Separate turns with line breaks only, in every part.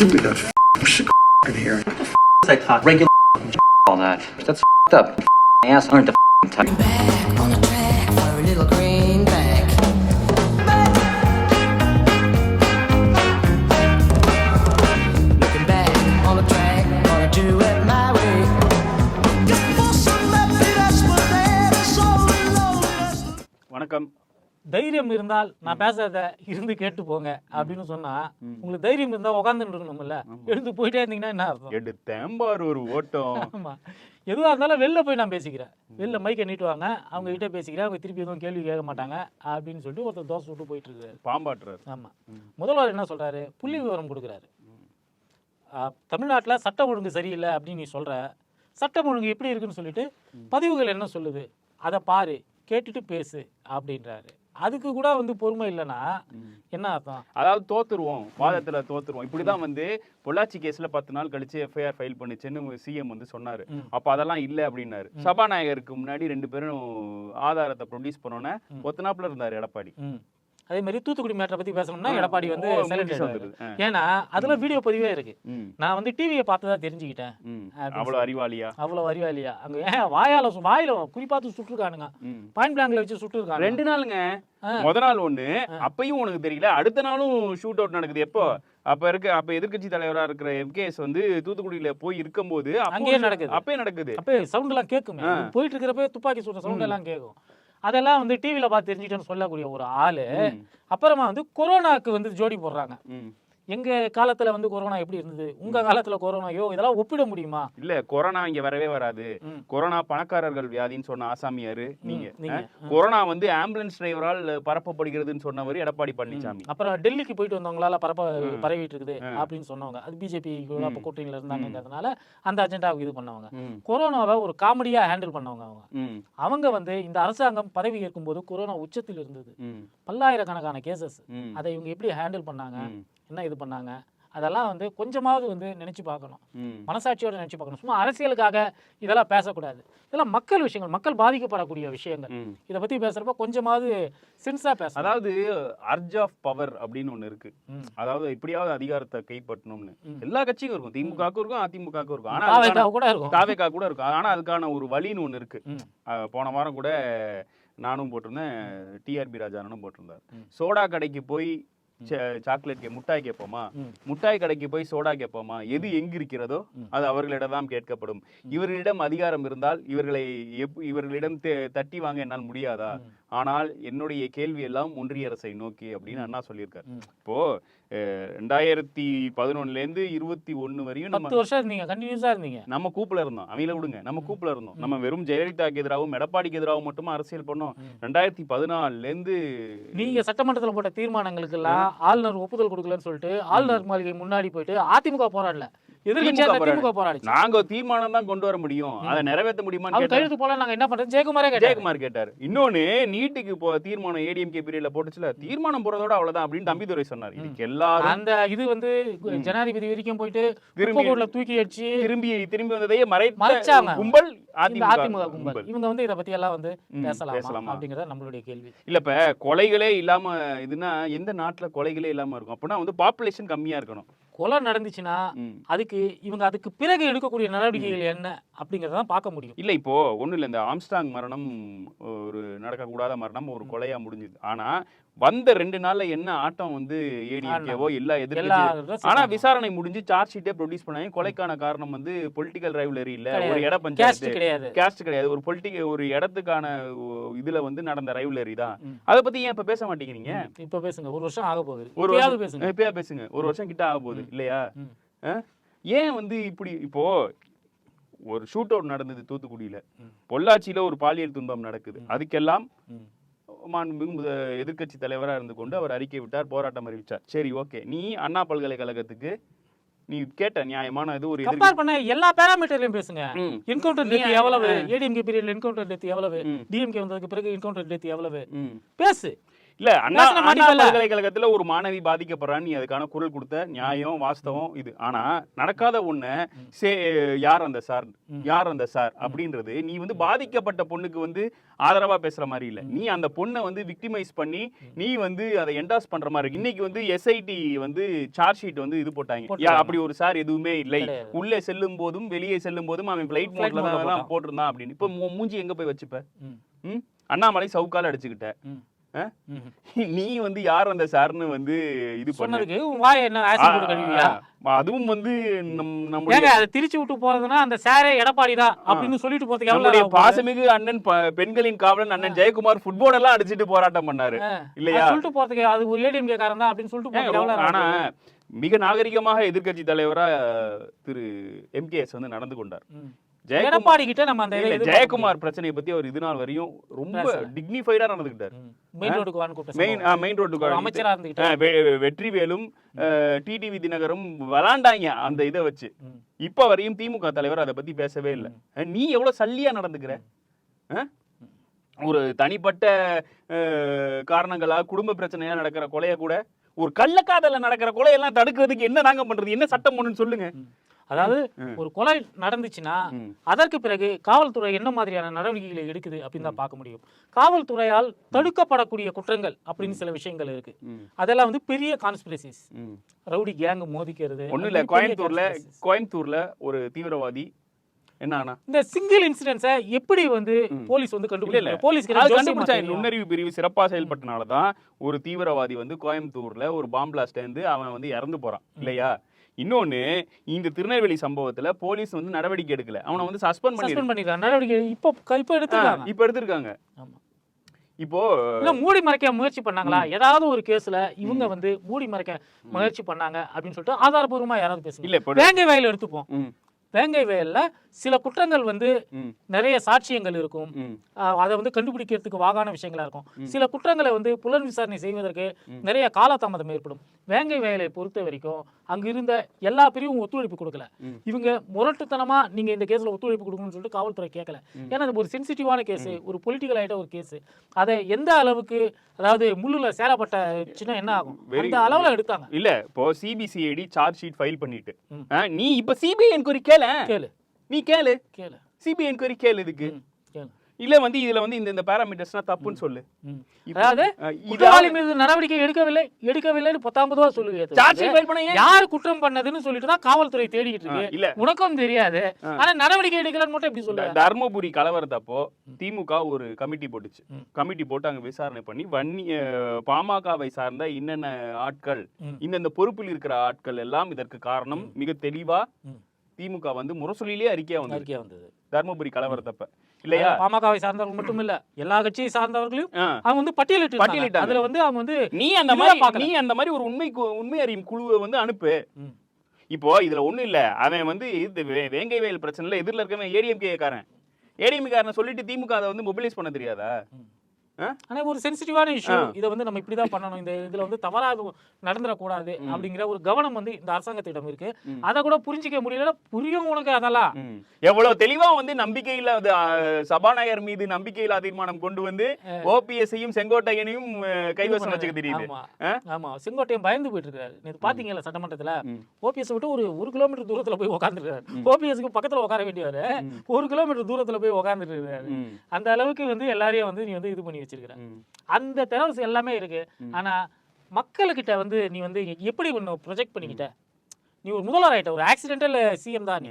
Look at that shit in here.
What the f is I talk regular all that. That's up. Ass aren't the type.
தைரியம் இருந்தால் நான் பேசுறத இருந்து கேட்டு போங்க அப்படின்னு சொன்னா உங்களுக்கு தைரியம் இருந்தா உட்காந்துட்டு இருக்கணும்ல எழுந்து போயிட்டே இருந்தீங்கன்னா என்ன அர்த்தம்?
எடுத்தேன் பாரு ஒரு ஓட்டம்.
ஆமா. எதுவாக இருந்தாலும் வெளில போய் நான் பேசிக்கிறேன். வெளில மைக்கை நீட்டுவாங்க அவங்க கிட்ட பேசிக்கிறேன். அவங்க திருப்பி எதுவும் கேள்வி கேட்க மாட்டாங்க அப்படின்னு சொல்லிட்டு ஒருத்தர் தோசை விட்டு போயிட்டு இருக்காரு.
பாம்பாட்டுறாரு.
ஆமா. முதல்வர் என்ன சொல்றாரு? புள்ளி விவரம் கொடுக்குறாரு. தமிழ்நாட்டில் சட்டம் ஒழுங்கு சரியில்லை அப்படின்னு நீ சொல்ற. சட்டம் ஒழுங்கு எப்படி இருக்குன்னு சொல்லிட்டு பதிவுகள் என்ன சொல்லுது? அதை பாரு கேட்டுட்டு பேசு அப்படின்றாரு. அதுக்கு கூட வந்து பொறுமை இல்லைன்னா என்ன அர்த்தம்?
அதாவது தோத்துருவோம். வாதத்துல தோத்துருவோம். இப்படிதான் வந்து பொள்ளாச்சி கேஸ்ல பத்து நாள் கழிச்சு எஃப்ஐஆர் ஃபைல் பண்ணுச்சுன்னு சிஎம் வந்து சொன்னாரு. அப்ப அதெல்லாம் இல்ல அப்படின்னாரு. சபாநாயகருக்கு முன்னாடி ரெண்டு பேரும் ஆதாரத்தை ப்ரொடியூஸ் பண்ணோன்னே ஒத்தனாப்புல இருந்தாரு எடப்பாடி.
அதே மாதிரி தூத்துக்குடி மேட்டரை பத்தி பேசணும்னா எடப்பாடி வந்து. ஏன்னா அதுல வீடியோ பதிவே இருக்கு. நான் வந்து டிவியை பார்த்து தான் தெரிஞ்சுக்கிட்டேன்
அவ்வளவு அறிவாளியா?
அவ்வளவு அறிவாளியா. அங்க ஏன் வாயால வாயில குறிப்பாத்து சுட்டுருக்கானுங்க. பாயிண்ட் பிளாங்க்ல வச்சு சுட்டுருக்காங்க
ரெண்டு நாளுங்க. முத நாள் ஒண்ணு அப்பயும் உனக்கு தெரியல. அடுத்த நாளும் ஷூட் அவுட் நடக்குது எப்போ? அப்ப இருக்க அப்ப எதிர்க்கட்சி தலைவரா இருக்கிற எம்கேஎஸ் வந்து தூத்துக்குடியில போய் இருக்கும்போது
அங்கேயே நடக்குது.
அப்பயே நடக்குது.
அப்போ சவுண்ட் எல்லாம் கேட்குமே. போயிட்டு இருக்கிறப்ப துப்பாக்கி சுடுற சவுண்ட் எல்லாம் கேட்கும். அதெல்லாம் வந்து டிவியில பார்த்து தெரிஞ்சுக்கிட்டேன்னு சொல்லக்கூடிய ஒரு ஆளு. அப்புறமா வந்து கொரோனாக்கு வந்து ஜோடி போடுறாங்க.
ம்.
எங்க காலத்துல வந்து கொரோனா எப்படி இருந்தது? உங்க காலத்துல கொரோனாயோ இதெல்லாம் ஒப்பிட முடியுமா?
இல்ல கொரோனா இங்க வரவே வராது. கொரோனா பணக்காரர்கள் வியாதின்னு சொன்ன ஆசாமியாரு நீங்க
நீங்க.
ஆ? கொரோனா வந்து ஆம்புலன்ஸ் டிரைவரால் பரப்பப்படுகிறதுன்னு சொன்னவர் எடப்பாடி பழனிசாமி
அப்புறம் டெல்லிக்கு போயிட்டு வந்தவங்களால பரப்ப பரவிட்டு இருக்குது அப்படின்னு சொன்னவங்க. அது பிஜேபி அப்போ கூட்டணியில இருந்தாங்கிறதுனால அந்த அஜெண்டாவுக்கு இது பண்ணவங்க. கொரோனாவை ஒரு காமெடியா ஹேண்டில் பண்ணவங்க அவங்க. அவங்க வந்து இந்த அரசாங்கம் பதவி ஏற்கும்போது கொரோனா உச்சத்தில் இருந்தது. பல்லாயிரக்கணக்கான கேசஸ். அதை இவங்க எப்படி ஹேண்டில் பண்ணாங்க. என்ன இது பண்ணாங்க? அதெல்லாம் வந்து கொஞ்சமாவது வந்து நினைச்சு பார்க்கணும். மனசாட்சியோட நினைச்சு பார்க்கணும். சும்மா அரசியலுக்காக இதெல்லாம் பேசக்கூடாது. இதெல்லாம் மக்கள் விஷயங்கள் மக்கள் பாதிக்கப்படக்கூடிய விஷயங்கள். இதை பத்தி பேசுறப்ப கொஞ்சமாவது சின்சா பேசணும்.
அதாவது அர்ஜ் ஆஃப் பவர் அப்படின்னு ஒண்ணு இருக்கு. அதாவது எப்படியாவது அதிகாரத்தை கைப்பற்றணும்னு. எல்லா கட்சிக்கும் இருக்கும். திமுகவுக்கும் இருக்கும் அதிமுகவுக்கும் இருக்கும். ஆனா
தாவேக்கா
அதுக்கான-
கூட இருக்கும்.
தாவேக்கா கூட இருக்கும். ஆனா அதுக்கான ஒரு வழின்னு ஒண்ணு இருக்கு. போன வாரம் கூட நானும் போட்டிருந்தேன் டிஆர்பி ராஜானும் போட்டிருந்தார். சோடா கடைக்கு போய் சாக்லேட் கே முட்டாய் கேட்போமா முட்டாய் கடைக்கு போய் சோடா கேட்போமா எது எங்க இருக்கிறதோ அது அவர்களிடம் கேட்கப்படும். இவர்களிடம் அதிகாரம் இருந்தால் இவர்களை எப்- இவர்களிடம் தட்டி வாங்க என்னால் முடியாதா? ஆனால் என்னுடைய கேள்வி எல்லாம் ஒன்றிய அரசை நோக்கி அப்படின்னு அண்ணா சொல்லியிருக்காரு. இப்போ ரெண்டாயிரத்தி பதினொன்னுல இருந்து இருபத்தி ஒண்ணு வரையும் நம்ம
பத்து வருஷம் இருந்தீங்க கண்டினியூஸா இருந்தீங்க.
நம்ம கூப்புல இருந்தோம். அவங்கள விடுங்க. நம்ம கூப்புல இருந்தோம். நம்ம வெறும் ஜெயலலிதாக்கு எதிராகவும் எடப்பாடிக்கு எதிராகவும் மட்டுமா அரசியல் பண்ணோம். ரெண்டாயிரத்தி பதினாலுல இருந்து
நீங்க சட்டமன்றத்துல போட்ட தீர்மானங்களுக்கு எல்லாம் ஆளுநர் ஒப்புதல் கொடுக்கலன்னு சொல்லிட்டு ஆளுநர் மாளிகை முன்னாடி போயிட்டு அதிமுக போராடல. எதிர்கட்சியா
திமுக
இருந்த திமுக போராடிச்சு
நாங்க தீர்மானம் தான் கொண்டு வர முடியும். அதை நிறைவேற்ற கேட்டாரு.
கையெழுத்து போல நாங்க என்ன பண்றது? ஜெயக்குமாரே
ஜெயக்குமார் கேட்டாரு. இன்னொன்னு நீட்டுக்கு இப்போ தீர்மானம் ஏடிஎம்கே பீரியட்ல போட்டுச்சுல தீர்மானம் போறதோட அவ்வளவுதான் அப்படின்னு தம்பிதுரை சொன்னார். இதுக்கு எல்லாரும்
அந்த இது வந்து ஜனாதிபதி வரைக்கும் போயிட்டு
திரும்பி-
தூக்கி அடிச்சு
திரும்பி திரும்பி வந்ததையே மறைத்த
மறைச்சாங்க.
கும்பல்
அதிமுக. கும்பல். இவங்க வந்து இத பத்தி எல்லாம் வந்து பேசலாமா? அப்படிங்கறத நம்மளுடைய கேள்வி.
இல்ல இப்ப கொலைகளே இல்லாம இதுனா எந்த நாட்டுல கொலைகளே இல்லாம இருக்கும்? அப்படின்னா வந்து பாப்புலேஷன் கம்மியா இருக்கணும்.
கொலை நடந்துச்சுன்னா. அதுக்கு இவங்க அதுக்கு பிறகு எடுக்கக்கூடிய நடவடிக்கைகள் என்ன அப்படிங்கறத தான் பார்க்க முடியும்.
இல்ல இப்போ ஒண்ணும் இல்ல இந்த ஆம்ஸ்டாங் மரணம் ஒரு நடக்கக்கூடாத மரணம் ஒரு கொலையா முடிஞ்சுது. ஆனா வந்த ரெண்டு நாள்ல என்ன ஆட்டம் வந்து ஏடிஎம்கேவோ எல்லா எதிர்ப்பு ஆனா விசாரணை முடிஞ்சு சார்ஜ் ஷீட்டே ப்ரொடியூஸ் பண்ணாங்க. கொலைக்கான காரணம் வந்து பொலிட்டிக்கல் ரைவலரி இல்ல. ஒரு இட பஞ்சாயத்து
கிடையாது.
கேஸ்ட் கிடையாது. ஒரு பொலிட்டிக் ஒரு இடத்துக்கான இதுல வந்து நடந்த ரைவலரி தான். அத பத்தி ஏன் இப்ப பேச மாட்டேங்கிறீங்க?
இப்ப பேசுங்க. ஒரு வருஷம் ஆக போகுது.
ஒரு வருஷம்
பேசுங்க.
எப்பயா பேசுங்க. ஒரு வருஷம் கிட்ட ஆக போகுது. இல்லையா? ஏன் வந்து இப்படி இப்போ ஒரு ஷூட் அவுட் நடந்தது தூத்துக்குடியில. பொள்ளாச்சியில ஒரு பாலியல் துன்பம் நடக்குது. அதுக்கெல்லாம். மாண்புமிகு முத எதிர்க்கட்சி தலைவரா இருந்து கொண்டு அவர் அறிக்கை விட்டார் போராட்டம் அறிவிச்சார். சரி ஓகே. நீ அண்ணா பல்கலைக்கழகத்துக்கு நீ கேட்ட நியாயமான இது ஒரு
கம்பேர் பண்ண எல்லா பேராமீட்டர்லயும் பேசுங்க. என்கவுண்டர் டெத் எவ்வளவு? ஏடிஎம்கே பீரியட்ல என்கவுண்டர் டெத் எவ்வளவு. டிஎம்கே வந்ததுக்கு பிறகு என்கவுண்டர் டெத் எவ்வளவு. பேசு.
இல்ல அண்ணா அண்ணா. பல்கலைக்கழகத்துல ஒரு மாணவி பாதிக்கப்படுறான்னு நீ அதுக்கான குரல் கொடுத்த நியாயம் வாஸ்தவம் இது. ஆனா நடக்காத ஒண்ணு சே யார் அந்த சார்? யார் அந்த சார்? அப்படின்றது நீ வந்து பாதிக்கப்பட்ட பொண்ணுக்கு வந்து ஆதரவா பேசுற மாதிரி இல்ல. நீ அந்த பொண்ணை வந்து விக்டிமைஸ் பண்ணி நீ வந்து அதை என்டாஸ் பண்ற மாதிரி இருக்கு. இன்னைக்கு வந்து எஸ்ஐடி வந்து சார்ஜ் ஷீட் வந்து இது போட்டாங்க. அப்படி ஒரு சார் எதுவுமே இல்லை. உள்ளே செல்லும் போதும் வெளியே செல்லும் போதும் அவன் பிளைட் மோட்ல தான். போட்டிருந்தான் அப்படின்னு. இப்போ மூஞ்சி எங்க போய் வச்சுப்ப? அண்ணாமலை சவுக்கால அடிச்சுக்கிட்ட. நீ வந்து யார் அந்த சார்னு வந்து இது பண்ண.
சொன்னதுக்கு உன் வாயை என்ன
அதுவும் வந்து நம்
ஏங்க அதை திருச்சி விட்டு போறதுன்னா அந்த சாரே எடப்பாடி தான் அப்படின்னு சொல்லிட்டு போறதுக்கு ஆகும்?
பாசமிகு அண்ணன் பெண்களின் காவலன் அண்ணன் ஜெயக்குமார் ஃபுட்பால் எல்லாம் அடிச்சிட்டு போராட்டம் பண்ணாரு. இல்லையா?
சொல்லிட்டு போறதுக்கு அது ஒரு ஏடிஎம்கே காரன் தான் அப்படின்னு சொல்லிட்டு
ஆனா? மிக நாகரிகமாக எதிர்க்கட்சி தலைவரா திரு எம்கேஎஸ் வந்து நடந்து கொண்டார்.
எடப்பாடி கிட்ட நம்ம அந்த
ஜெயக்குமார் பிரச்சனையை பத்தி அவர் இது நாள் வரையும் ரொம்ப. டிக்னிஃபைடா நடந்துகிட்டார்.
மெயின் கூப்பிட்ட
மெயின். மெயின் ரோட்டுக்கு
அமைச்சரா இருந்துகிட்டு
ஆ, வெ- வெற்றிவேலும் டிடிவி தினகரும் விளாண்டாங்க அந்த இதை வச்சு. இப்ப வரையும் திமுக தலைவர் அதை பத்தி பேசவே இல்லை. நீ எவ்வளவு சல்லியா நடந்துக்கிற? ஒரு தனிப்பட்ட காரணங்களா குடும்ப பிரச்சனையா நடக்கிற கொலைய கூட ஒரு கள்ளக்காதல நடக்கிற கொலையெல்லாம் தடுக்கிறதுக்கு என்ன நாங்க பண்றது? என்ன சட்டம் பண்ணுன்னு சொல்லுங்க.
அதாவது ஒரு கொலை நடந்துச்சுன்னா. அதற்கு பிறகு காவல்துறை என்ன மாதிரியான நடவடிக்கைகளை எடுக்குது அப்படின்னு தான் பார்க்க முடியும். காவல்துறையால் தடுக்கப்படக்கூடிய குற்றங்கள் அப்படின்னு சில விஷயங்கள் இருக்கு. அதெல்லாம் வந்து பெரிய கான்ஸ்பிரசிஸ். ரவுடி கேங் மோதிக்கிறது
ஒண்ணும் இல்ல. கோயம்புத்தூர்ல. கோயம்புத்தூர்ல ஒரு தீவிரவாதி என்ன
இந்த சிங்கிள் இன்சிடென்ட்ஸை எப்படி வந்து போலீஸ் வந்து கண்டுபிடிக்கல போலீஸ்
கண்டுபிடிச்சா நுண்ணறிவு பிரிவு சிறப்பா செயல்பட்டனால தான் ஒரு தீவிரவாதி வந்து கோயம்புத்தூர்ல ஒரு பாம் பிளாஸ்ட் இருந்து அவன் வந்து இறந்து போறான். இல்லையா? இன்னொன்னு இந்த திருநெல்வேலி சம்பவத்துல போலீஸ் வந்து நடவடிக்கை எடுக்கல. அவனை வந்து சஸ்பெண்ட் பண்ணி
பண்ணிருக்காங்க. நடவடிக்கை இப்போ இப்போ எடுத்துருக்காங்க.
இப்ப எடுத்திருக்காங்க. இப்போ
இல்ல மூடி மறைக்க முயற்சி பண்ணாங்களா? ஏதாவது ஒரு கேஸ்ல இவங்க வந்து மூடி மறைக்க முயற்சி பண்ணாங்க அப்படின்னு சொல்லிட்டு ஆதாரபூர்வமா யாராவது பேசுங்க.
இல்ல
வேங்கை வயல் எடுத்துப்போம். வேங்கை வயல்ல சில குற்றங்கள் வந்து நிறைய சாட்சியங்கள் இருக்கும். அதை வந்து கண்டுபிடிக்கிறதுக்கு வாகான விஷயங்களா இருக்கும். சில குற்றங்களை வந்து புலன் விசாரணை செய்வதற்கு நிறைய காலதாமதம் ஏற்படும். வேங்கை வயலை பொறுத்த வரைக்கும் அங்க இருந்த எல்லா பிரிவும் ஒத்துழைப்பு கொடுக்கல. இவங்க முரட்டுத்தனமா நீங்க இந்த கேஸ்ல ஒத்துழைப்பு கொடுக்கணும்னு சொல்லிட்டு காவல்துறை கேட்கல. ஏன்னா அது ஒரு சென்சிட்டிவான கேஸ் ஒரு பொலிட்டிக்கல் ஆயிட்ட ஒரு கேஸ். அதை எந்த அளவுக்கு அதாவது முள்ளுல சேரப்பட்ட சின்ன என்ன ஆகும்? அந்த அளவுல எடுத்தாங்க.
இல்ல இப்போ சிபிசிஐடி சார்ஜ் ஷீட் ஃபைல் பண்ணிட்டு. நீ இப்ப சிபிஐ என்கொயரி கேள.
கேளு.
நீ கேளு.
கேளு.
சிபிஐ என்கொயரி கேளு இதுக்கு. இல்ல வந்து இதுல வந்து இந்த இந்த பேராமீட்டர்ஸ்னா தப்புன்னு சொல்லு.
அதாவது குற்றவாளி மீது நடவடிக்கை எடுக்கவில்லை எடுக்கவில்லைன்னு பத்தாம்பதுவா சொல்லுங்க
சார்ஜ் ஃபைல் பண்ண?
யார் குற்றம் பண்ணதுன்னு சொல்லிட்டு தான் காவல்துறை தேடிக்கிட்டு
ஆ,
இருக்கு.
இல்ல.
உனக்கும் தெரியாது. ஆனா நடவடிக்கை எடுக்கலன்னு மட்டும் எப்படி சொல்லுங்க
தர்மபுரி கலவரத்தப்போ திமுக ஒரு கமிட்டி போட்டுச்சு. கமிட்டி போட்டு அங்க விசாரணை பண்ணி வன்னி பாமகவை சார்ந்த இன்னென்ன ஆட்கள். இந்தந்த பொறுப்பில் இருக்கிற ஆட்கள் எல்லாம் இதற்கு காரணம் மிக தெளிவா. திமுக வந்து முரசொலியிலே அறிக்கையா வந்தது.
அறிக்கையா வந்தது.
தர்மபுரி கலவரத்தப்ப. இல்லையா
பாமகவை சார்ந்தவர்கள் மட்டும் இல்ல எல்லா கட்சியை சார்ந்தவர்களையும். அவங்க வந்து பட்டியலிட்டு
பட்டியலிட்டாங்க.
அதுல வந்து அவங்க வந்து
நீ அந்த மாதிரி. நீ அந்த மாதிரி ஒரு உண்மை உண்மை அறியும் குழுவை வந்து அனுப்பு. இப்போ இதுல ஒண்ணும் இல்ல அவன் வந்து இது வேங்கை வயல் பிரச்சனைல எதிரில் இருக்கவன் ஏடிஎம்கே காரன் ஏடிஎம்கே காரன் சொல்லிட்டு திமுக அதை வந்து மொபிலைஸ் பண்ண தெரியாதா?
ஆனா ஒரு சென்சிட்டிவான இஷ்யூ இதை வந்து நம்ம இப்படிதான் பண்ணணும். இந்த இதுல வந்து தவறா நடந்துடக்கூடாது அப்படிங்கிற ஒரு கவனம் வந்து இந்த அரசாங்கத்திடம் இருக்கு. அதை கூட புரிஞ்சிக்க முடியல புரியும் உனக்கு அதெல்லாம்.
எவ்வளவு தெளிவா வந்து ஆ, சபாநாயகர் மீது நம்பிக்கையில்லா தீர்மானம் கொண்டு வந்து ஓபிஎஸ்ஐயும் செங்கோட்டையனையும் கைவசம் வச்சுக்க தெரியுது
ஆமா. செங்கோட்டையன் பயந்து போயிட்டு இருக்காரு நேத்து பாத்தீங்கல்ல சட்டமன்றத்துல. ஓபிஎஸ் விட்டு ஒரு ஒரு கிலோமீட்டர் தூரத்துல போய் உட்காந்துருக்காரு ஓபிஎஸ்க்கு பக்கத்துல உட்கார வேண்டியவரு. ஒரு கிலோமீட்டர் தூரத்துல போய் உட்காந்துட்டு இருக்காரு. அந்த அளவுக்கு வந்து எல்லாரையும் வந்து நீ வந்து இது பண்ணி வச்சிருக்கிற.
ம்.
அந்த தெரவல்ஸ் எல்லாமே இருக்கு. ஆனா மக்களுக்கிட்ட வந்து நீ வந்து எப்படி ஒன்று ப்ரொஜெக்ட் பண்ணிக்கிட்ட? நீ ஒரு முதல்வர் ஆயிட்ட ஒரு ஆக்சிடென்டல் சிஎம் தான் நீ.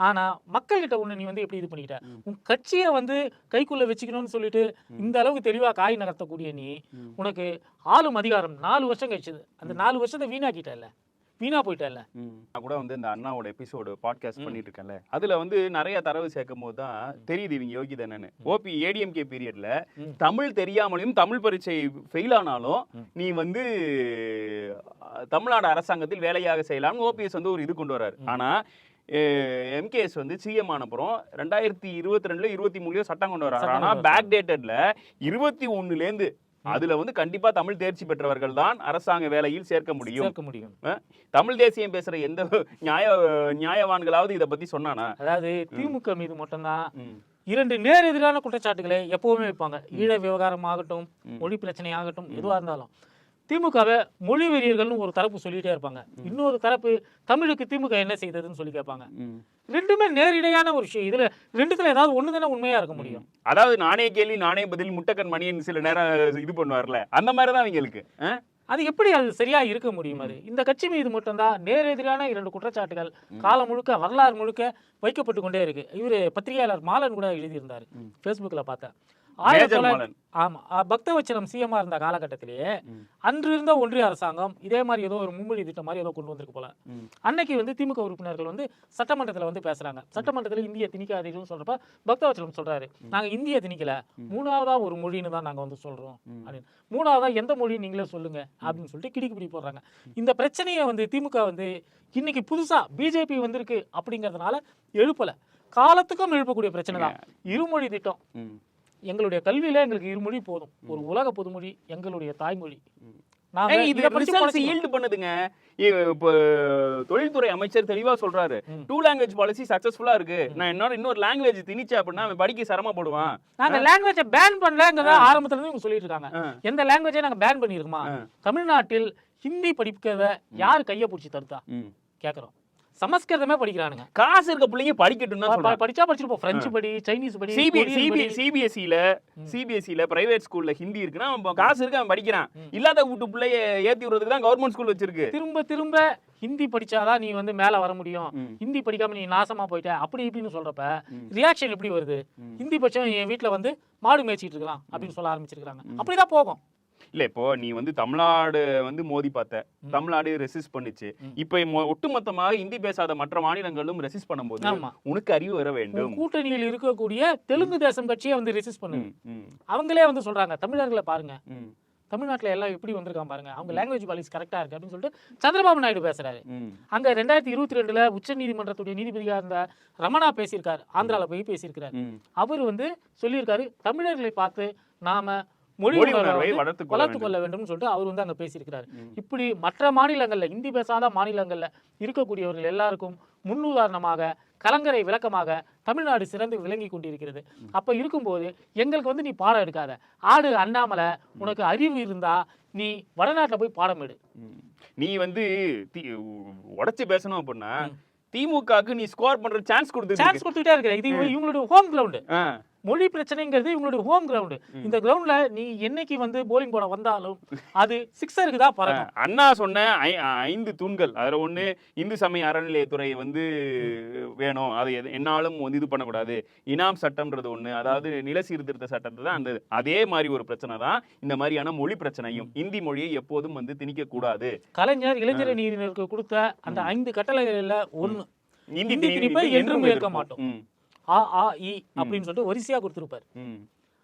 ஆனா மக்கள்கிட்ட ஒண்ணு நீ வந்து எப்படி இது பண்ணிக்கிட்ட? உன் கட்சியை வந்து கைக்குள்ள வச்சுக்கணும்னு சொல்லிட்டு இந்த அளவுக்கு தெளிவா காய் நகர்த்தக்கூடிய நீ உனக்கு ஆளும் அதிகாரம் நாலு வருஷம் கழிச்சது. அந்த நாலு வருஷத்தை வீணாக்கிட்டல வீணா போயிட்டல.
நான் கூட வந்து இந்த அண்ணாவோட எபிசோடு பாட்காஸ்ட் பண்ணிட்டு இருக்கேன்ல அதுல வந்து நிறைய தரவு சேர்க்கும் போது தான் தெரியுது இவங்க யோகி தானேன்னு ஓபி ஏடிஎம்கே பீரியட்ல தமிழ் தெரியாமலையும் தமிழ் பரீட்சை ஃபெயில் ஆனாலும் நீ வந்து தமிழ்நாடு அரசாங்கத்தில் வேலையாக செய்யலாம்னு ஓபிஎஸ் வந்து ஒரு இது கொண்டு வராரு. ஆனா எம்கேஎஸ் வந்து சிஎம் ஆனப்புறம் ரெண்டாயிரத்தி இருபத்தி ரெண்டுல இருபத்தி மூணுலயோ சட்டம் கொண்டு
சட்டம்
ஆனா பேக் டேட்டட்ல இருபத்தி ஒண்ணுல இருந்து அதுல வந்து கண்டிப்பா தமிழ் தேர்ச்சி பெற்றவர்கள் தான் அரசாங்க வேலையில் சேர்க்க முடியும்.
சேர்க்க முடியும்.
தமிழ் தேசியம் பேசுற எந்த நியாய நியாயவான்களாவது இத பத்தி சொன்னானா?
அதாவது திமுக மீது மட்டும்தான். இரண்டு நேர் எதிரான குற்றச்சாட்டுகளை எப்பவுமே வைப்பாங்க. ஈழ விவகாரம் ஆகட்டும் மொழி பிரச்சனை ஆகட்டும் எதுவாக இருந்தாலும். திமுகவை மொழி வெறியர்கள்னு ஒரு தரப்பு சொல்லிட்டே இருப்பாங்க. இன்னொரு தரப்பு தமிழுக்கு திமுக என்ன செய்ததுன்னு சொல்லி கேட்பாங்க. ரெண்டுமே நேரிடையான ஒரு விஷயம். இதுல ரெண்டுத்துல ஏதாவது ஒண்ணு தானே உண்மையா இருக்க முடியும்.
அதாவது நானே கேள்வி நானே பதில் முட்டைக்கண் மணியன் சில நேரம் இது பண்ணுவார்ல. அந்த மாதிரி தான் அவங்களுக்கு?
அது எப்படி அது சரியா இருக்க முடியும் அது? இந்த கட்சி மீது மட்டும்தான் நேர் எதிரான இரண்டு குற்றச்சாட்டுகள் காலம் முழுக்க வரலாறு முழுக்க வைக்கப்பட்டு கொண்டே இருக்கு. இவரு பத்திரிகையாளர் மாலன் கூட எழுதியிருந்தாரு. ஃபேஸ்புக்ல பார்த்தேன். ஆயிரத்தி. ஆமா. அ, பக்தவச்சலம் சிஎம்மா இருந்த காலகட்டத்திலேயே அன்று இருந்த ஒன்றிய அரசாங்கம் இதே மாதிரி ஏதோ ஒரு மும்மொழி திட்டம் மாதிரி ஏதோ கொண்டு வந்திருக்கு போல. அன்னைக்கு வந்து திமுக உறுப்பினர்கள் வந்து சட்டமன்றத்துல வந்து பேசுறாங்க. சட்டமன்றத்துல இந்திய திணிக்காதீர்கள்னு சொல்றப்ப பக்தவச்சலம் சொல்றாரு. நாங்க இந்திய திணிக்கல. மூணாவதா ஒரு மொழின்னு தான் நாங்க வந்து சொல்றோம் அப்படின்னு. மூணாவதா எந்த மொழி நீங்களே சொல்லுங்க அப்படின்னு சொல்லிட்டு கிடிக்கு பிடி போடுறாங்க இந்த பிரச்சனையை வந்து திமுக வந்து இன்னைக்கு புதுசா பிஜேபி வந்திருக்கு அப்படிங்கறதுனால எழுப்பல. காலத்துக்கும் எழுப்பக்கூடிய பிரச்சனை தான். இருமொழி திட்டம். எங்களுடைய கல்வியில எங்களுக்கு இருமொழி போதும். ஒரு உலக பொதுமொழி எங்களுடைய தாய்மொழி.
பண்ணுதுங்க. இப்போ தொழில்துறை அமைச்சர் தெளிவா சொல்றாரு. டூ லாங்குவேஜ் பாலிசி சக்சஸ்ஃபுல்லா இருக்கு. நான் என்னோட இன்னொரு லாங்குவேஜ் திணிச்சேன் அப்படின்னா அவன் படிக்க சிரமப்படுவான்
நாங்க லாங்குவேஜை பேன் பண்ணலங்கிறத ஆரம்பத்துல இருந்து சொல்லிட்டு இருக்காங்க. எந்த லாங்குவேஜை நாங்க பேன் பண்ணிருக்கோமா? தமிழ்நாட்டில் ஹிந்தி படிக்கிறத யார் கைய பிடிச்சி தடுத்தா?
ம்.
கேக்குறோம். சமஸ்கிருதமே படிக்கிறானுங்க.
காசு இருக்க பிள்ளைங்க படிக்கட்டும்
படிச்சா படிச்சிருப்போம் பிரெஞ்சு படி சைனீஸ் படி
சிபி
கொரியன்
சிபி
படி.
சிபிஎஸ்சில சிபிஎஸ்சில பிரைவேட் ஸ்கூல்ல ஹிந்தி இருக்குன்னா அவன் காசு இருக்கு அவன் படிக்கிறான். இல்லாத வீட்டு பிள்ளைய ஏத்தி விடுறதுக்கு தான் கவர்மெண்ட் ஸ்கூல் வச்சிருக்கு.
திரும்ப திரும்ப ஹிந்தி படிச்சாதான் நீ வந்து மேல வர முடியும். ஹிந்தி படிக்காம நீ நாசமா போயிட்ட. அப்படி இப்படின்னு சொல்றப்ப ரியாக்ஷன் எப்படி வருது? ஹிந்தி படிச்சவன் என் வீட்ல வந்து மாடு மேய்ச்சிட்டு இருக்கான் அப்படின்னு சொல்ல ஆரம்பிச்சிருக்காங்க அப்படிதான் போகும்.
இல்ல இப்போ நீ வந்து தமிழ்நாடு வந்து மோதி பார்த்த தமிழ்நாடு ரெசிஸ்ட் பண்ணுச்சு. இப்போ ஒட்டுமொத்தமாக ஹிந்தி பேசாத மற்ற மாநிலங்களும் ரெசிஸ்ட் பண்ணும்போது. உனக்கு அறிவு வர வேண்டும்.
கூட்டணியில் இருக்கக்கூடிய தெலுங்கு தேசம் கட்சியை வந்து ரெசிஸ்ட்
ம்,
அவங்களே வந்து சொல்றாங்க தமிழர்களை பாருங்க. தமிழ்நாட்டுல எல்லாம் எப்படி வந்திருக்கான் பாருங்க. அவங்க லாங்குவேஜ் பாலிசி கரெக்டா இருக்கு அப்படின்னு சொல்லிட்டு சந்திரபாபு நாயுடு பேசுறாரு. அங்க ரெண்டாயிரத்தி இருபத்தி ரெண்டுல உச்ச நீதிமன்றத்துடைய நீதிபதியா இருந்த ரமணா பேசியிருக்காரு. ஆந்திரால போய் பேசியிருக்காரு
ம்.
அவர் வந்து சொல்லியிருக்காரு தமிழர்களை பார்த்து நாம மொழி உணர்வை
வளர்த்துக் கொள்ள
வேண்டும்னு சொல்லிட்டு அவர் வந்து அங்க பேசியிருக்கிறாரு. இப்படி மற்ற மாநிலங்கள்ல இந்தி பேசாத மாநிலங்கள்ல இருக்கக்கூடியவர்கள் எல்லாருக்கும் முன்னுதாரணமாக கலங்கரை விளக்கமாக தமிழ்நாடு சிறந்து விளங்கி கொண்டிருக்கிறது. அப்ப இருக்கும்போது எங்களுக்கு வந்து நீ பாடம் எடுக்காத. ஆடு அண்ணாமலை உனக்கு அறிவு இருந்தா நீ வடநாட்டுல போய் பாடம் எடு.
நீ வந்து உடைச்சு பேசணும் அப்படின்னா திமுகக்கு நீ ஸ்கோர் பண்ற சான்ஸ் கொடுத்து
சான்ஸ் கொடுத்துட்டே இருக்கிற. இது இவங்களுடைய ஹோம் கிரவுண்டு மொழி பிரச்சனைங்கிறது இவங்களுடைய ஹோம் கிரவுண்டு இந்த கிரவுண்ட்ல நீ என்னைக்கு வந்து போலிங் போட வந்தாலும் அது சிக்ஸருக்கு தான் பறக்கும்.
அண்ணா சொன்ன ஐந்து தூண்கள். அதுல ஒண்ணு இந்து சமய அறநிலையத்துறை வந்து வேணும். அது என்னாலும் வந்து இது பண்ணக்கூடாது. இனாம் சட்டம்ன்றது ஒண்ணு. அதாவது நில சீர்திருத்த சட்டத்தை தான் அந்த அதே மாதிரி ஒரு பிரச்சனை தான் இந்த மாதிரியான மொழி பிரச்சனையும். இந்தி மொழியை எப்போதும் வந்து திணிக்க கூடாது
கலைஞர் இளைஞர் நீதினருக்கு கொடுத்த அந்த ஐந்து கட்டளைகள்ல ஒண்ணு.
இந்தி
இந்தி
திணி-
திணிப்பை என்றும் ஏற்க. மாட்டோம். ஆ ஆ இ அப்படின்னு சொல்லிட்டு வரிசையா கொடுத்திருப்பாரு.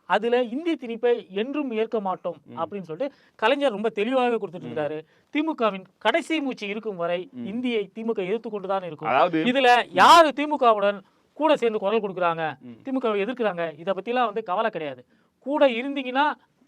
அதுல இந்தி திணிப்பை என்றும் ஏற்க மாட்டோம் அப்படின்னு சொல்லிட்டு கலைஞர் ரொம்ப தெளிவாக கொடுத்துட்டு இருக்காரு திமுகவின் கடைசி மூச்சு இருக்கும் வரை இந்தியை திமுக எதிர்த்து கொண்டுதான் இருக்கும் இதுல யாரு திமுகவுடன் கூட சேர்ந்து குரல் கொடுக்குறாங்க? திமுகவை எதிர்க்கிறாங்க? இதை பத்திலாம் வந்து கவலை கிடையாது. கூட இருந்தீங்கன்னா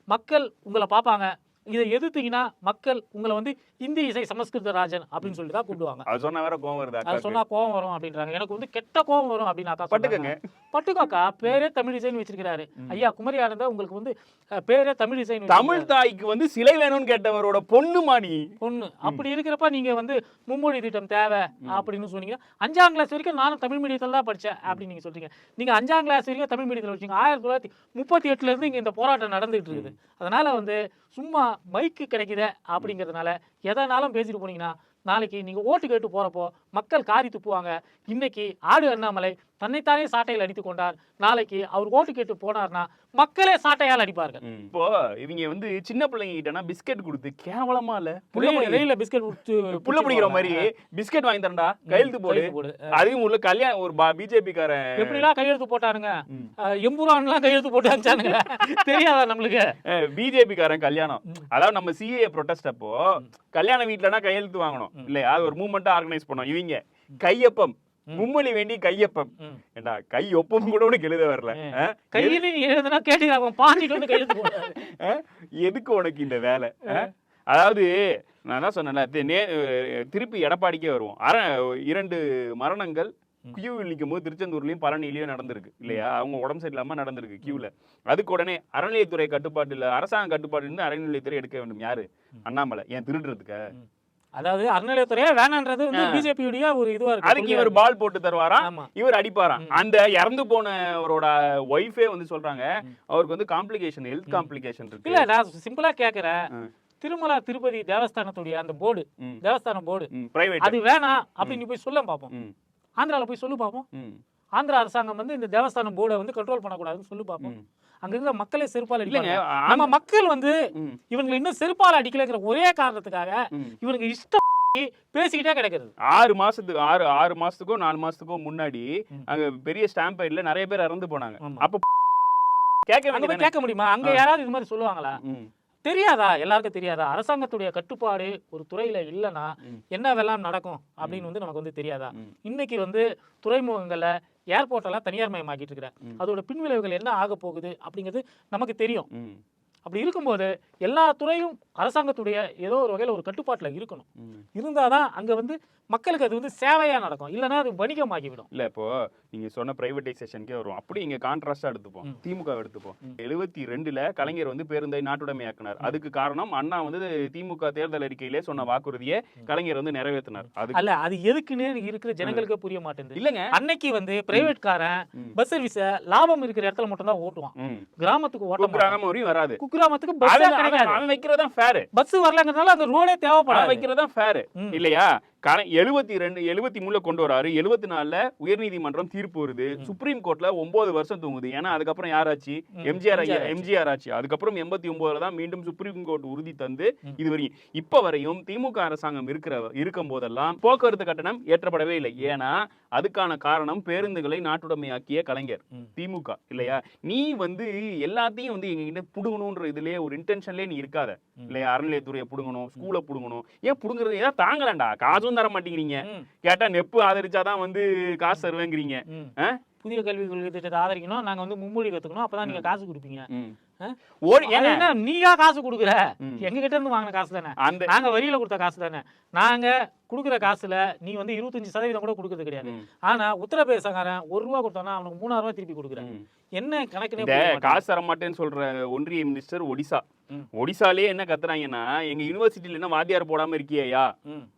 மக்கள் உங்களை பார்ப்பாங்க. இதை எதிர்த்தீங்கன்னா மக்கள் உங்களை வந்து இந்தி இசை சமஸ்கிருத ராஜன் அப்படின்னு சொல்லிட்டு தான் கூப்பிடுவாங்க.
அது சொன்னா வேற கோவம் வருது
அது. சொன்னா கோவம் வரும் அப்படின்றாங்க. எனக்கு வந்து கெட்ட கோவம் வரும் அப்படின்னு அக்கா
பட்டுக்கங்க.
பட்டுக்கோக்கா பேரே தமிழ் இசைன்னு வச்சிருக்கிறாரு. ஐயா குமரி ஆனந்தா உங்களுக்கு வந்து பேரே தமிழ் இசைன்னு
தமிழ் தாய்க்கு வந்து சிலை வேணும்னு கேட்டவரோட பொண்ணு மாணி.
பொண்ணு. அப்படி இருக்கிறப்ப நீங்க வந்து மும்மொழி திட்டம் தேவை அப்படின்னு சொன்னீங்க. அஞ்சாம் கிளாஸ் வரைக்கும் நானும் தமிழ் மீடியத்தில் தான் படிச்சேன் அப்படின்னு நீங்க சொல்றீங்க. நீங்க அஞ்சாம் கிளாஸ் வரைக்கும் தமிழ் மீடியத்தில் வச்சீங்க. ஆயிரத்தி தொள்ளாயிரத்தி முப்பத்தி எட்டுல இருந்து இங்க இந்த போராட்டம் நடந்துகிட்டு இருக்குது. அதனால வந்து சும்மா மைக்கு கிடைக்குதே அப்படிங்கிறதுனால எதனாலும் பேசிட்டு போனீங்கன்னா நாளைக்கு நீங்க ஓட்டு கேட்டு போறப்போ மக்கள் காரி துப்புவாங்க. இன்னைக்கு ஆடு அண்ணாமலை தன்னைத்தானே சாட்டையில் அடித்துக் கொண்டார். நாளைக்கு அவர் ஓட்டு கேட்டு போனார்னா மக்களே சாட்டையால் அடிப்பார்கள்.
இப்போ இவங்க வந்து சின்ன பிள்ளைங்க கிட்டனா பிஸ்கட் கொடுத்து கேவலமா இல்ல? புள்ள
ரயில்- பிஸ்கட்
புள்ள பிடிக்கிற மாதிரி பிஸ்கட் வாங்கி தரண்டா கையெழுத்து போடு. அதையும் உள்ள கல்யாணம் ஒரு பிஜேபி காரன்
எப்படிலாம் கையெழுத்து போட்டானுங்க? அஹ் எம்புரான்லாம் கையெழுத்து போட்டு அனுப்பிச்சானுங்க. தெரியாதா நம்மளுக்கு?
பிஜேபி காரன் கல்யாணம். அதாவது நம்ம சிஏ ப்ரொடெஸ்ட் அப்போ கல்யாண வீட்லனா கையெழுத்து வாங்கணும். இல்லையா? அது ஒரு மூவ்மெண்ட் ஆர்கனைஸ் பண்ணோம் இவங்க கையப்பம். மும்மொழி வேண்டி கையப்பம். ஏண்டா கை ஒப்பம் கூட உனக்கு எழுத வரல?
கையில எழுதுனா கேட்டு அவன் பாஞ்சிட்டு வந்து கையெழுத்து?
எதுக்கு உனக்கு இந்த வேலை? அதாவது நான் தான் சொன்னேன்ல நே- திருப்பி எடப்பாடிக்கே வருவோம். அர இரண்டு மரணங்கள் கியூ நிற்கும் போது திருச்செந்தூர்லயும் பழனிலயும் நடந்திருக்கு இல்லையா? அவங்க உடம்பு சரியில்லாம நடந்திருக்கு கியூல அதுக்கு உடனே அறநிலையத்துறை கட்டுப்பாட்டு இல்ல அரசாங்க கட்டுப்பாடு இருந்து அறநிலையத்துறை எடுக்க வேண்டும். யாரு? அண்ணாமலை. ஏன் திருடுறதுக்கு?
அதாவது அறநிலையத்துறையே வேணான்றது வந்து பிஜேபியுடைய ஒரு இதுவா இருக்கு.
அதுக்கு இவர் பால் போட்டு தருவாராம்
ஆமா.
இவர் அடிப்பாராம் அந்த இறந்து போனவரோட ஒய்ஃபே வந்து சொல்றாங்க அவருக்கு வந்து காம்ப்ளிகேஷன் ஹெல்த் காம்ப்ளிகேஷன்
இருக்கு. இல்ல நான் சிம்பிளா கேக்குறேன். திருமலா திருப்பதி தேவஸ்தானத்துடைய அந்த போர்டு. தேவஸ்தான போர்டு அது வேணாம் அப்படின்னு நீ போய் சொல்ல பார்ப்போம்.
ம்.
ஆந்திரால போய் சொல்லு பார்ப்போம்.
ம்.
ஆந்திரா அரசாங்கம் வந்து இந்த தேவஸ்தான போர்டை வந்து கண்ட்ரோல் பண்ணக்கூடாதுன்னு சொல்லு பார்ப்போம். அங்க இருந்த மக்களே செருப்பால்
இல்லைங்க
அடிப்பாங்க நம்ம மக்கள் வந்து. இவங்களை இன்னும் செருப்பால் அடிக்கலைங்கிற ஒரே காரணத்துக்காக. இவனுக்கு இஷ்டம் பேசிக்கிட்டே கிடக்கிறது.
ஆறு மாசத்துக்கு ஆறு ஆறு மாசத்துக்கோ நாலு மாசத்துக்கோ முன்னாடி அங்க பெரிய ஸ்டாம்ப் பேர்ல நிறைய பேர் இறந்து போனாங்க. அப்ப கேட்க
கேட்க முடியுமா? அங்க யாராவது இது மாதிரி சொல்லுவாங்களா? தெரியாதா? எல்லாருக்கும் தெரியாதா? அரசாங்கத்துடைய கட்டுப்பாடு ஒரு துறையில இல்லைன்னா. என்னவெல்லாம் நடக்கும் அப்படின்னு வந்து நமக்கு வந்து தெரியாதா. இன்னைக்கு வந்து துறைமுகங்கள்ல ஏர்போர்ட் எல்லாம் தனியார் மயமாக்கிட்டு இருக்கிற
ம்.
அதோட பின்விளைவுகள் என்ன ஆக போகுது அப்படிங்கிறது நமக்கு தெரியும். அப்படி இருக்கும்போது எல்லா துறையும் அரசாங்கத்துடைய ஏதோ ஒரு வகையில் ஒரு கட்டுப்பாட்டுல இருக்கணும்.
ம்.
இருந்தாதான் அங்க வந்து மக்களுக்கு அது வந்து சேவையா நடக்கும். இல்லைன்னா அது வணிகமாகிவிடும்.
இல்ல இப்போ நீங்க சொன்ன பிரைவேடைசேஷனுக்கே வரும். அப்படி இங்க கான்ட்ராஸ்டா எடுத்துப்போம். திமுக எடுத்துப்போம். எழுபத்தி ரெண்டுல கலைஞர் வந்து பேருந்தை நாட்டுடைமையாக்கினார். அதுக்கு காரணம் அண்ணா வந்து திமுக தேர்தல் அறிக்கையிலே சொன்ன வாக்குறுதியை கலைஞர் வந்து நிறைவேற்றினார். அது
அல்ல அது எதுக்குன்னு இருக்கிற ஜனங்களுக்கு புரிய மாட்டேங்குது.
இல்லங்க.
அன்னைக்கு வந்து பிரைவேட் காரன்
ம்.
பஸ் சர்வீஸ லாபம் இருக்கிற இடத்துல மட்டும் தான் ஓட்டுவான். கிராமத்துக்கு ஓட்ட மாட்டான்.
குக்கிராமம் வரையும் வராது.
குக்கிராமத்துக்கு பஸ் கிடைக்காது.
அவன் வைக்கிறதா ஃபேர்
பஸ் வரலங்கிறதுனால அந்த ரோடே
அவன்
தேவைப்படாது.
வைக்கிறதா ஃபேர்
ம்.
இல்லையா? கலை எழுபத்தி ரெண்டு எழுபத்தி மூணுல கொண்டு வராரு. எழுபத்தி நாலுல உயர்நீதிமன்றம் தீர்ப்பு வருது. சுப்ரீம் கோர்ட்ல ஒன்பது வருஷம் தூங்குது. ஏன்னா அதுக்கப்புறம் யார் ஆச்சு. எம்ஜிஆர் ஐயா
எம்ஜிஆர்
ஆச்சு. அதுக்கப்புறம் எண்பத்தி ஒன்பதுல தான் மீண்டும் சுப்ரீம் கோர்ட் உறுதி தந்து. இது வரையும். இப்ப வரையும் திமுக அரசாங்கம் இருக்கிற இருக்கும் போதெல்லாம் போக்குவரத்து கட்டணம் ஏற்றப்படவே இல்லை. ஏன்னா அதுக்கான காரணம் பேருந்துகளை நாட்டுடைமையாக்கிய கலைஞர். திமுக. இல்லையா? நீ வந்து எல்லாத்தையும் வந்து எங்ககிட்ட புடுங்கணும்ன்ற இதுலயே ஒரு இன்டென்ஷன்லயே நீ இருக்காத. இல்லையா? அறநிலையத்துறையை புடுங்கணும் ஸ்கூலை புடுங்கணும். ஏன் புடுங்குறது ஏதாவது தாங்கலாம்டா. காசும் தர மாட்டேங்கிறீங்க. கேட்டா நெப்பு ஆதரிச்சாதான் வந்து காசு தருவேங்கிறீங்க?
புதிய கல்விக் கொள்கை திட்டத்தை ஆதரிக்கணும். நாங்க வந்து மும்மொழி கத்துக்கணும். அப்பதான் நீங்க காசு கொடுப்பீங்க. நீயா காசு கொடுக்குற. எங்க கிட்ட இருந்து வாங்கின காசு தானே?
அந்த
நாங்க வரியில கொடுத்த காசு தானே? நாங்க கொடுக்குற காசுல நீ வந்து இருபத்தஞ்சு சதவீதம் கூட கொடுக்கறது கிடையாது. ஆனா உத்தரப்பிரதேசக்காரன் ஒரு ரூபா கொடுத்தானா அவனுக்கு மூணாயிரம் ரூபாய் திருப்பி கொடுக்குற
ம்.
என்ன கணக்குனே.
காசு தர மாட்டேன்னு சொல்ற ஒன்றிய மினிஸ்டர் ஒடிசா. ஒடிசாலே என்ன கத்துறாங்கன்னா எங்க யூனிவர்சிட்டில என்ன வாத்தியார் போடாம இருக்கியே ஐயா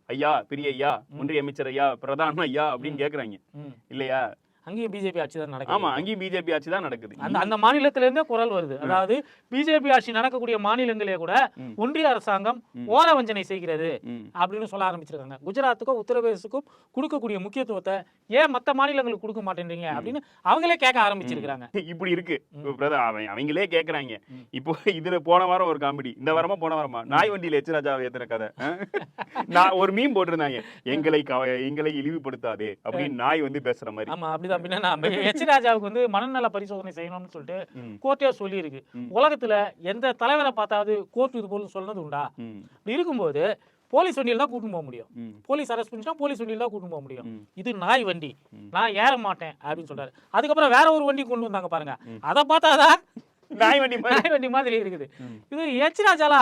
ஐயா பெரிய ஐயா ஒன்றிய அமைச்சர் ஐயா பிரதான ஐயா அப்படின்னு கேக்குறாங்க. இல்லையா?
அங்கேயும் பிஜேபி ஆட்சி தான் நடக்குது.
ஆமா அங்கேயும் பிஜேபி ஆட்சி தான் நடக்குது.
அந்த அந்த மாநிலத்தில இருந்தே குரல் வருது. அதாவது பிஜேபி ஆட்சி நடக்கக்கூடிய மாநிலங்களே கூட. ஒன்றிய அரசாங்கம். ஓர வஞ்சனை செய்கிறது. அப்படின்னு சொல்ல ஆரம்பிச்சிருக்காங்க. குஜராத்துக்கும் உத்தரப்பிரதேசத்துக்கும் கொடுக்கக்கூடிய முக்கியத்துவத்தை ஏன் மத்த மாநிலங்களுக்கு கொடுக்க மாட்டேன்றீங்க அப்படின்னு அவங்களே கேட்க ஆரம்பிச்சிருக்காங்க
இப்படி இருக்கு. அவன் அவங்களே கேக்குறாங்க.
ம்.
இப்போ இதுல போன வாரம் ஒரு காமெடி. இந்த வாரமா போன வாரமா? நாய் வண்டியில எச். ராஜாவை ஏத்துற கதை? நான் ஒரு மீன் போட்டிருந்தாங்க. எங்களை எங்களை இழிவுபடுத்தாதே அப்படின்னு நாய் வந்து பேசுற மாதிரி.
எச் ராஜாவுக்கு வந்து மனநல பரிசோதனை செய்யணும்னு சொல்லிட்டு. கோர்ட்டே சொல்லியிருக்கு. உலகத்துல எந்த தலைவரை பார்த்தாவது கோர்ட் இது போல சொன்னது உண்டா
ம்.
அப்படி இருக்கும்போது போலீஸ் வண்டியில் தான் கூட்டிட்டு போக முடியும். போலீஸ் அரெஸ்ட் பண்ணிச்சுன்னா போலீஸ் வண்டியில் தான் கூட்டிட்டு போக முடியும். இது நாய் வண்டி. நான் ஏற மாட்டேன் அப்படின்னு சொல்றாரு அதுக்கப்புறம் வேற ஒரு வண்டி கொண்டு வந்தாங்க பாருங்க அதை பார்த்தாதான்
நாய் வண்டி
நாய் வண்டி மாதிரி இருக்குது. இது எச் ராஜாலா.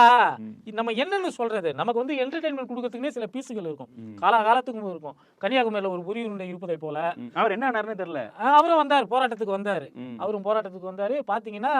நம்ம என்னன்னு சொல்றது? நமக்கு வந்து என்டர்டைன்மெண்ட் கொடுக்கறதுக்குனே சில பீஸுகள் இருக்கும். காலாகாலத்துக்கும் இருக்கும். கன்னியாகுமரியில ஒரு புரி உருண்டை இருப்பதை போல.
அவர் என்ன ஆனாருன்னு தெரியல.
அவரும் வந்தார் போராட்டத்துக்கு வந்தார். அவரும் போராட்டத்துக்கு வந்தாரு. பாத்தீங்கன்னா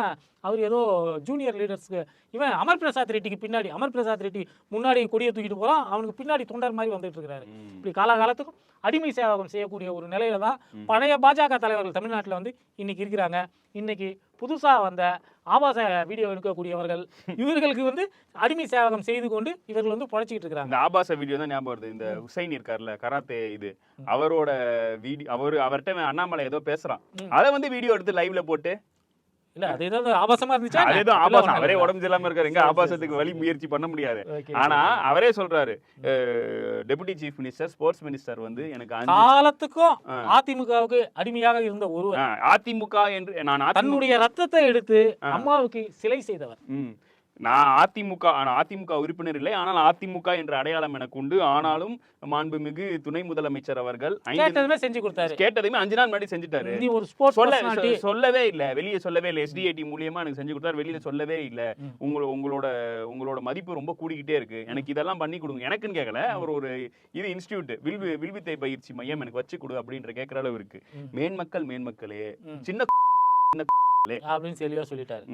அவர் ஏதோ ஜூனியர் லீடர்ஸ்க்கு இவன் அமர் பிரசாத் ரெட்டிக்கு பின்னாடி அமர் பிரசாத் ரெட்டி முன்னாடி கொடியை தூக்கிட்டு போறான். அவனுக்கு பின்னாடி தொண்டர் மாதிரி வந்துட்டு இருக்காரு
ம்.
இப்படி காலாகாலத்துக்கும் அடிமை சேவகம் செய்யக்கூடிய ஒரு நிலையில தான் பழைய பாஜக தலைவர்கள் தமிழ்நாட்டுல வந்து இன்னைக்கு இருக்கிறாங்க. இன்னைக்கு புதுசா வந்த ஆபாச வீடியோ எடுக்கக்கூடியவர்கள் இவர்களுக்கு வந்து அடிமை சேவகம் செய்து கொண்டு இவர்கள் வந்து பொழைச்சிக்கிட்டு இருக்கிறாங்க.
இந்த ஆபாச வீடியோ தான் ஞாபகம் வருது. இந்த ஹுசைன் இருக்கார்ல கராத்தே இது அவரோட வீடியோ அவர் அவர்கிட்ட அண்ணாமலை ஏதோ பேசுறான். அதை வந்து வீடியோ எடுத்து லைவ்ல போட்டு
இல்ல அது ஏதாவது ஆபாசமா இருந்துச்சா
ஆபாசம் அவரே. உடம்பு சரியில்லாம இருக்காரு எங்க ஆபாசத்துக்கு வழி முயற்சி பண்ண முடியாது ஆனா. அவரே சொல்றாரு deputy chief minister sports minister வந்து எனக்கு
காலத்துக்கும். அதிமுகவுக்கு அடிமையாக இருந்த ஒருவர்
ஆ, அதிமுக என்று நான்
தன்னுடைய ரத்தத்தை எடுத்து. அம்மாவுக்கு சிலை செய்தவர்.
நான் அதிமுக அதிமுக உறுப்பினர் இல்லை ஆனால் அதிமுக என்ற அடையாளம் எனக்கு உண்டு. ஆனாலும் மாண்புமிகு துணை முதலமைச்சர் அவர்கள்
கேட்டதுமே செஞ்சு கொடுத்தாரு.
கேட்டதையுமே அஞ்சு நாள் முன்னாடி செஞ்சுட்டாரு.
நீ ஒரு ஸ்போர்ட்ஸ்
சொல்ல சொல்லவே இல்ல. வெளியே சொல்லவே இல்ல. எஸ்டிஐடி மூலியமா எனக்கு செஞ்சு கொடுத்தாரு. வெளியில சொல்லவே இல்ல. உங்களோட உங்களோட உங்களோட மதிப்பு ரொம்ப கூடிக்கிட்டே இருக்கு. எனக்கு இதெல்லாம் பண்ணி கொடுங்க. எனக்குன்னு கேட்கல அவர் ஒரு இது இன்ஸ்டியூட் வில்வி வில்வித்தை பயிற்சி மையம் எனக்கு வச்சு கொடு அப்படின்ற கேட்கற அளவு இருக்கு. மேன்மக்கள் மேன்மக்களே. சின்ன
அப்படின்னு சொல்லிட்டாரு.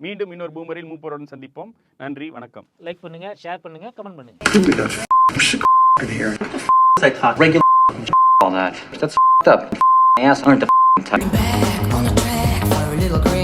மீண்டும் இன்னொரு பூமரில் மூப்பருடன் சந்திப்போம் நன்றி வணக்கம்
லைக் பண்ணுங்க ஷேர் பண்ணுங்க கமெண்ட் பண்ணுங்க
Stupid. I'm sick of fucking hearing.
I taught regular all that. That's up. Ass aren't the type.
Back on the track for a little green.